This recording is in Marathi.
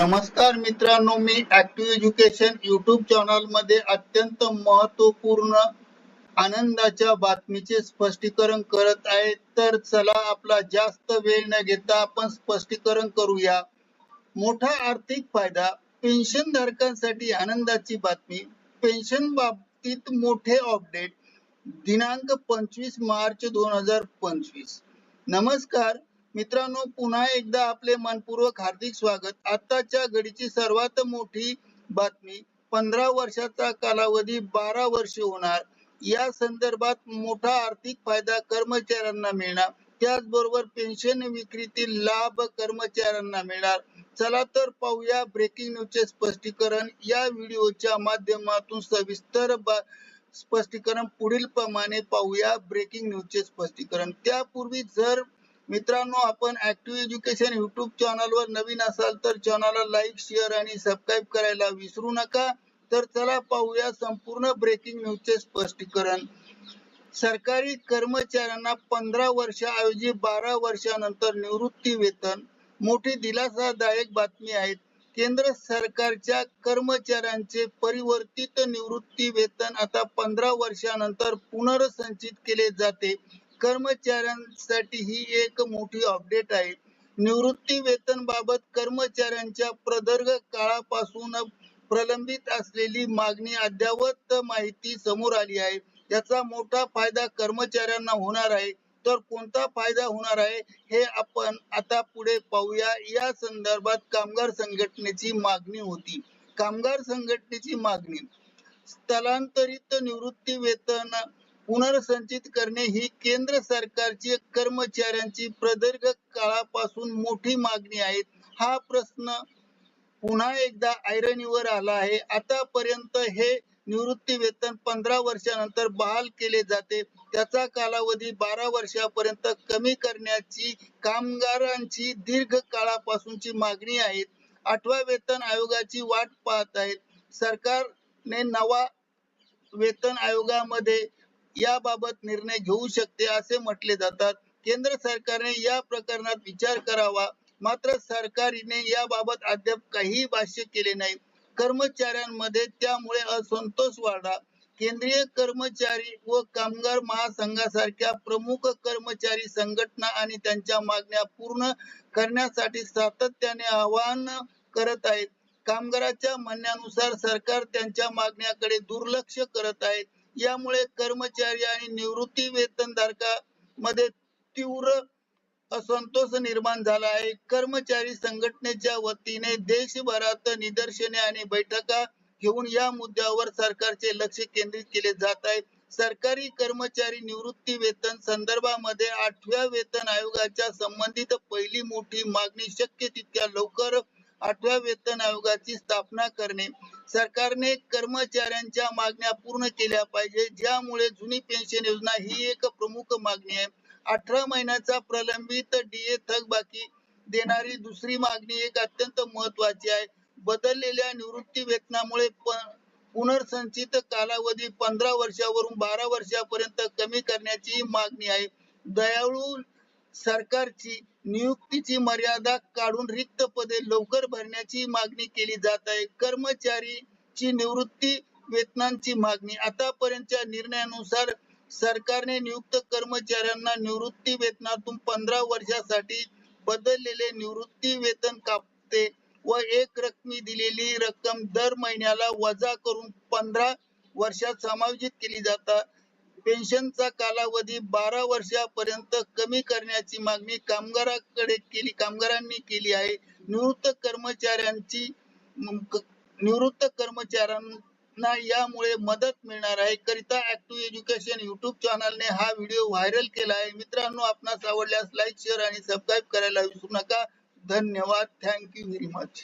नमस्कार मित्रांनो मी ऍक्टिव्ह एज्युकेशन युट्यूब चॅनलमध्ये अत्यंत महत्त्वपूर्ण आनंदाच्या बातमीचे स्पष्टीकरण करत आहे. तर चला आपला जास्त वेळ न घेता आपण स्पष्टीकरण करूया. मोठा आर्थिक फायदा पेन्शन धारकांसाठी आनंदाची बातमी पेन्शन बाबतीत मोठे अपडेट दिनांक पंचवीस मार्च दोन हजार पंचवीस. नमस्कार मित्रांनो पुन्हा एकदा आपले मनपूर्वक हार्दिक स्वागत. आताच्या घडीची सर्वात मोठी बातमी पंधरा वर्षाचा कालावधी बारा वर्ष होणार. या संदर्भात मोठा आर्थिक फायदा कर्मचाऱ्यांना मिळणार. त्याचबरोबर पेन्शन विक्रीतील लाभ कर्मचाऱ्यांना मिळणार. चला तर पाहूया ब्रेकिंग न्यूजचे स्पष्टीकरण. या व्हिडिओच्या माध्यमातून सविस्तर स्पष्टीकरण पुढील प्रमाणे पाहूया ब्रेकिंग न्यूजचे स्पष्टीकरण. त्यापूर्वी जर मित्रांनो आपण ऍक्टिव्ह एज्युकेशन युट्यूब चॅनल वर नवीन असाल तर चॅनलला लाईक शेअर आणि सबस्क्राईब करायला विसरू नका. तर चला पाहूया संपूर्ण ब्रेकिंग न्यूजचे स्पष्टीकरण. सरकारी कर्मचाऱ्यांना पंधरा वर्षाऐवजी बारा वर्षानंतर निवृत्ती वेतन. मोठी दिलासादायक बातमी आहे. केंद्र सरकारच्या कर्मचाऱ्यांचे परिवर्तित निवृत्ती वेतन आता पंधरा वर्षानंतर पुनर्संचित केले जाते. कर्मचाऱ्यांसाठी ही एक मोठी अपडेट आहे. निवृत्ती वेतन बाबत कर्मचाऱ्यांच्या प्रदीर्घ काळापासून प्रलंबित असलेली मागणी अद्यावत माहिती समोर आली आहे. याचा मोठा फायदा कर्मचाऱ्यांना होणार आहे. तर कोणता फायदा होणार आहे हे आपण आता पुढे पाहूया. या संदर्भात कामगार संघटनेची मागणी होती. कामगार संघटनेची मागणी स्थलांतरित निवृत्ती वेतन पुनर्संचित करणे ही केंद्र सरकारची कर्मचाऱ्यांची प्रदीर्घ काळापासून मोठी मागणी आहे. हा प्रश्न पुन्हा एकदा ऐरणीवर आला आहे. आतापर्यंत हे निवृत्ती वेतन पंधरा वर्षानंतर बहाल केले जाते. त्याचा कालावधी बारा वर्षापर्यंत कमी करण्याची कामगारांची दीर्घ काळापासूनची मागणी आहे. आठव्या वेतन आयोगाची वाट पाहत आहेत. सरकारने नवा वेतन आयोगामध्ये याबाबत निर्णय घेऊ शकते असे म्हटले जातात. केंद्र सरकारने या प्रकरणात विचार करावा. मात्र सरकारने याबाबत अद्याप काही भाष्य केले नाही. कर्मचाऱ्यांमध्ये त्यामुळे असंतोष वाढला. केंद्रीय कर्मचारी व कामगार महासंघासारख्या प्रमुख कर्मचारी संघटना आणि त्यांच्या मागण्या पूर्ण करण्यासाठी सातत्याने आवाहन करत आहेत. कामगाराच्या म्हणण्यानुसार सरकार त्यांच्या मागण्याकडे दुर्लक्ष करत आहेत यामुळे कर्मचारी आणि निवृत्ती वेतनधारकांमध्ये तीव्र असंतोष निर्माण झाला आहे. कर्मचारी संघटनेच्या वतीने देशभरात निदर्शने आणि बैठका घेऊन या मुद्द्यावर सरकारचे लक्ष केंद्रित केले जात आहे. सरकारी कर्मचारी निवृत्ती वेतन संदर्भामध्ये आठव्या वेतन आयोगाच्या संबंधित पहिली मोठी मागणी शक्य तितक्या लवकर आठव्या वेतन आयोगाची स्थापना करणे. सरकारने कर्मचाऱ्यांच्या मागण्या पूर्ण केल्या पाहिजे. ज्यामुळे जुनी पेन्शन योजना ही एक प्रमुख मागणी आहे. अठरा महिन्याचा प्रलंबित डीए थकबाकी देणारी दुसरी मागणी एक अत्यंत महत्वाची आहे. बदललेल्या निवृत्ती वेतनामुळे पुनर्संचित कालावधी पंधरा वर्षावरून बारा वर्षापर्यंत कमी करण्याची मागणी आहे. दयाळू सरकारची नियुक्तीची मर्यादा काढून रिक्त पदे लवकर भरण्याची मागणी केली जात आहे. कर्मचारीची निवृत्ती वेतनांची मागणी. आतापर्यंतच्या निर्णयानुसार सरकारने नियुक्त कर्मचाऱ्यांना निवृत्ती वेतनातून पंधरा वर्षासाठी बदललेले निवृत्ती वेतन कापते व एक रकमी दिलेली रक्कम दर महिन्याला वजा करून पंधरा वर्षात समायोजित केली जातात पेन्शनचा कालावधी बारा वर्षापर्यंत कमी करण्याची मागणी कामगाराकडे केली कामगारांनी केली आहे. निवृत्त कर्मचाऱ्यांची निवृत्त कर्मचाऱ्यांना यामुळे मदत मिळणार आहे. करिता ऍक्टिव्ह एज्युकेशन युट्यूब चॅनलने हा व्हिडिओ व्हायरल केला आहे. मित्रांनो आपणास आवडल्यास लाईक शेअर आणि सबस्क्राईब करायला विसरू नका. धन्यवाद. Thank you very much